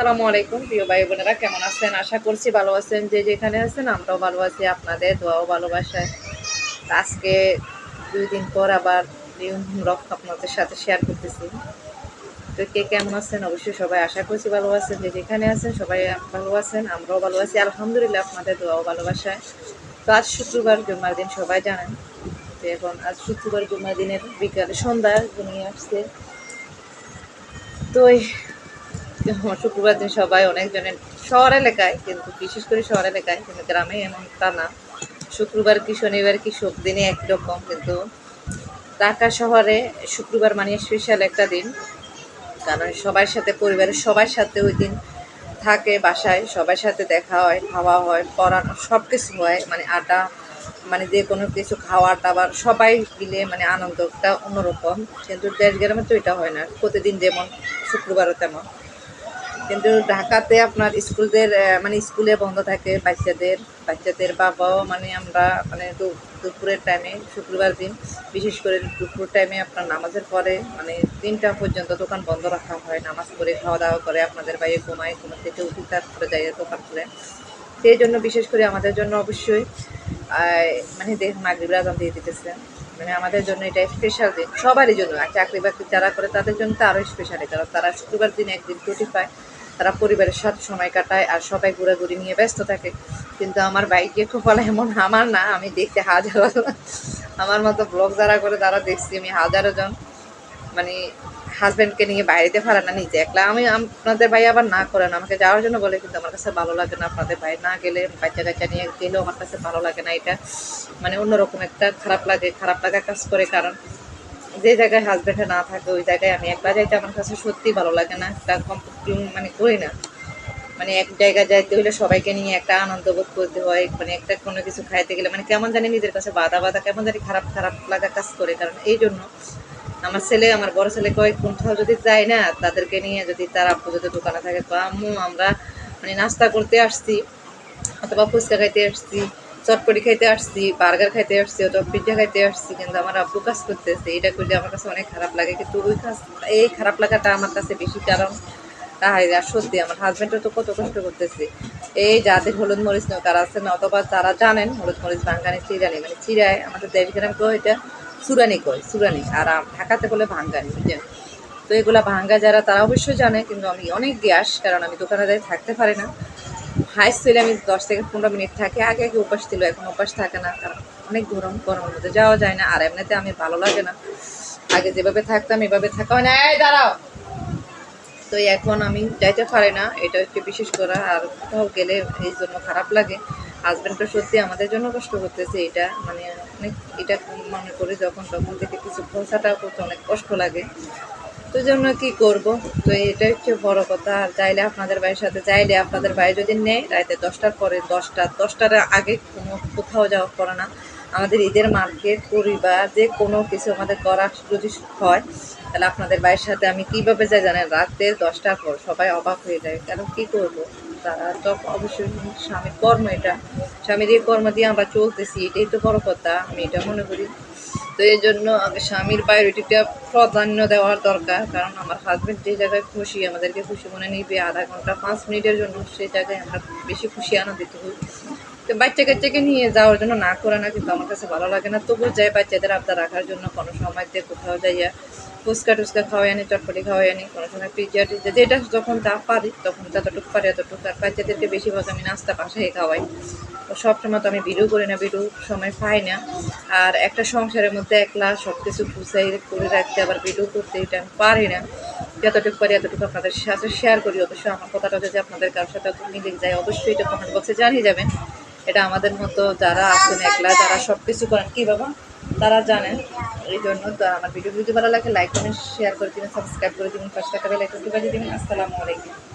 আসসালামু আলাইকুম, প্রিয় ভাই বোনেরা কেমন আছেন? আশা করছি ভালো আছেন। যে যেখানে আছেন, আমরাও ভালো আছি, আপনাদের দোয়াও ভালোবাসায়। আজকে দুই দিন পর আবার নিউ আপনাদের সাথে শেয়ার করতেছি। তো কে কেমন আছেন? অবশ্যই সবাই আশা করছি ভালো আছেন। যে যেখানে আছেন, সবাই ভালো আছেন, আমরাও ভালো আছি। আলহামদুলিল্লাহ, আপনাদের দোয়াও ভালোবাসায়। তো আজ শুক্রবার জুম্মার দিন, সবাই জানেন। তো এখন আজ শুক্রবার জুম্মার দিনের বিকালে সন্ধ্যা ঘনিয়ে আসছে। তো শুক্রবার দিন সবাই অনেকজনের শহর এলাকায়, কিন্তু বিশেষ করে শহর এলাকায়, কিন্তু গ্রামে এমন তা না। শুক্রবার কি শনিবার কি সব দিনে একই রকম কিন্তু ঢাকা শহরে শুক্রবার মানে স্পেশাল একটা দিন। কারণ সবার সাথে পরিবারের সবার সাথে ওই দিন থাকে, বাসায় সবার সাথে দেখা হয়, খাওয়া হয়, পড়ানো সব কিছু হয় মানে আটা মানে যে কোনো কিছু খাওয়া টাবার সবাই মিলে মানে আনন্দটা অন্যরকম। কিন্তু দেশ গ্রামে তো এটা হয় না। প্রতিদিন যেমন শুক্রবারও তেমন। কিন্তু ঢাকাতে আপনার স্কুলদের মানে স্কুলে বন্ধ থাকে বাচ্চাদের বাচ্চাদের বাবাও মানে আমরা মানে দুপুরের টাইমে শুক্রবার দিন, বিশেষ করে দুপুর টাইমে আপনার নামাজের পরে মানে তিনটা পর্যন্ত দোকান বন্ধ রাখা হয়, নামাজ পড়ে খাওয়া দাওয়া করে, আপনাদের বাইরে ঘুমায়, ঘুম থেকে উঠি তারপরে যাই দোকান খুলে। সেই জন্য বিশেষ করে আমাদের জন্য অবশ্যই মানে দেখ মাগরিবের আজান দিয়ে দিতেছে। মানে আমাদের জন্য এটা স্পেশাল দিন, সবারই জন্য। আর চাকরি বাকরি যারা করে তাদের জন্য তো আরও স্পেশালি কারণ তারা শুক্রবার দিন একদিন ছুটি পায়। তারা পরিবারের সাথে সময় কাটায় আর সবাই ঘোরাঘুরি নিয়ে ব্যস্ত থাকে। কিন্তু আমার বাইকে কপালে এমন আমার না, আমি দেখতে হাজারো আমার মতো ব্লগ যারা করে তারা দেখছি আমি হাজারো জন। মানে হাজব্যান্ডকে নিয়ে বাইরেতে পারে না, নিজে একলা। আমি আপনাদের ভাই আবার না করেন আমাকে যাওয়ার জন্য বলে, কিন্তু আমার কাছে ভালো লাগে না আপনাদের ভাই না গেলে, বাচ্চা কাচ্চা নিয়ে গেলেও আমার কাছে ভালো লাগে না এটা। মানে অন্যরকম একটা খারাপ লাগে, খারাপ লাগা কাজ করে কারণ যে জায়গায় হাজব্যান্ডে না থাকে, ওই জায়গায় আমি একলা যাইতে আমার কাছে সত্যি ভালো লাগে না। একটা কমপ্লিট মানে করি না। মানে এক জায়গায় যাইতে হলে সবাইকে নিয়ে একটা আনন্দ বোধ করতে হয় মানে একটা কোনো কিছু খাইতে গেলে। মানে কেমন জানি নিজের কাছে বাধা বাধা, কেমন জানি খারাপ খারাপ লাগা কাজ করে। কারণ এই জন্য আমার ছেলে, আমার বড় ছেলে কয়েক কোথাও যদি যায় না, তাদেরকে নিয়ে যদি তার আব্বু যদি দোকানে থাকে তো আম্মু আমরা মানে নাস্তা করতে আসছি, অথবা ফুচকা খাইতে আসছি চটপটি খাইতে আসছি, বার্গার খাইতে আসছি অথবা পিৎজা খাইতে আসছি, কিন্তু আমার আব্বু কাজ করতেছে। এটা করলে আমার কাছে অনেক খারাপ লাগে, কিন্তু ওই কাজ, এই খারাপ লাগাটা আমার কাছে বেশি, কারণ তাই আর সত্যি আমার হাজব্যান্ডও তো কত কষ্ট করতেছে। এই যাদের হলুদ মরিচ নৌকার আছে না, অথবা তারা জানেন হলুদ মরিচ বাঙ্গানি চিরানি মানে চিরায় আমাদের দেশ গ্রামে কেউ এটা? চুরানি কয় চুরানি আর ঢাকাতে বলে ভাঙ্গানি বুঝলেন তো এগুলা ভাঙ্গা যারা, তারা অবশ্যই জানে, কিন্তু আমি অনেক গ্যাস, কারণ আমি দোকানে দাঁড়িয়ে থাকতে পারি না। হাই ছিল আমি দশ থেকে পনেরো মিনিট থাকে, আগে আগে উপাস ছিল, এখন উপাস থাকে না, কারণ অনেক গরম, গরমের মধ্যে যাওয়া যায় না, আর এমনিতে আমি ভালো লাগে না। আগে যেভাবে থাকতাম, এভাবে থাকা হয় না। এই দাঁড়াও! তো এখন আমি যাইতে পারি না, এটা হচ্ছে বিশেষ করে, আর কোথাও গেলে এই জন্য খারাপ লাগে। হাজব্যান্ডটা সত্যি আমাদের জন্য কষ্ট করতেছে, এটা মানে অনেক, এটা মনে করি যখন, তখন থেকে কিছু পৌঁছাটা করতে অনেক কষ্ট লাগে। তো জন্য কি করব? তো এটা হচ্ছে বড় কথা। আর চাইলে আপনাদের ভাইয়ের সাথে, চাইলে আপনাদের ভাই যদি নেয় রাতে দশটার পরে দশটা, দশটার আগে কোনো কোথাও যাওয়া পড়ে না। আমাদের ঈদের মার্কেট, পরিবার, যে কোনো কিছু আমাদের করা যদি হয়, তাহলে আপনাদের ভাইয়ের সাথে আমি কীভাবে যাই জানেন? রাতে দশটার পর সবাই অবাক হয়ে যায় কারণ কি করব? তারা তো অবশ্যই স্বামীর কর্ম এটা। স্বামীর এই কর্ম দিয়ে আমরা চলতেছি, এটাই তো বড় কথা। আমি এটা মনে করি। তো এই জন্য স্বামীর প্রায়োরিটিটা প্রাধান্য দেওয়ার দরকার। কারণ আমার হাজব্যান্ড যে জায়গায় খুশি, আমাদেরকে খুশি মনে নিবে, আধা ঘণ্টা পাঁচ মিনিটের জন্য সেই জায়গায় আমরা বেশি খুশি আনা দিতে হই। তো বাচ্চা কাচ্চাকে নিয়ে যাওয়ার জন্য না করে না, কিন্তু আমার কাছে ভালো লাগে না। তবু যাই বাচ্চাদের আবদার রাখার জন্য কোনো সময় দিয়ে কোথাও যাইয়া ফুচকা টুচকা খাওয়াই আনি চটপটি খাওয়াই আনি কোনো সময় পিৎজা টিজ্জা, যেটা যখন তা পারি তখন যতটুকু পারি এতটুকু। আর বাচ্চাদেরকে বেশিরভাগ আমি নাস্তা পাশাই খাওয়াই। তো সবসময় তো আমি ভিডিও করি না, ভিডিও সময় পাই না। আর একটা সংসারের মধ্যে একলা সব কিছু গুছাই করে রাখতে, আবার ভিডিও করতে এটা আমি পারি না। যতটুকু পারি এতটুকু আপনাদের সাথে শেয়ার করি। অবশ্যই আমার কথাটা যদি আপনাদের কারোর সাথে মিলে যায়, অবশ্যই এটা কমেন্ট বক্সে জানিয়ে যাবেন। এটা আমাদের মতো যারা আছেন একলা, যারা সব কিছু করেন কী বাবা তারা জানেন এই জন্য তো আমার ভিডিও যদি ভালো লাগে লাইক কমেন্ট শেয়ার করে দিবেন সাবস্ক্রাইব করে দিবেন পাঁচ টাকা বেলাইকন বাজিয়ে দিবেন। আসসালামু আলাইকুম।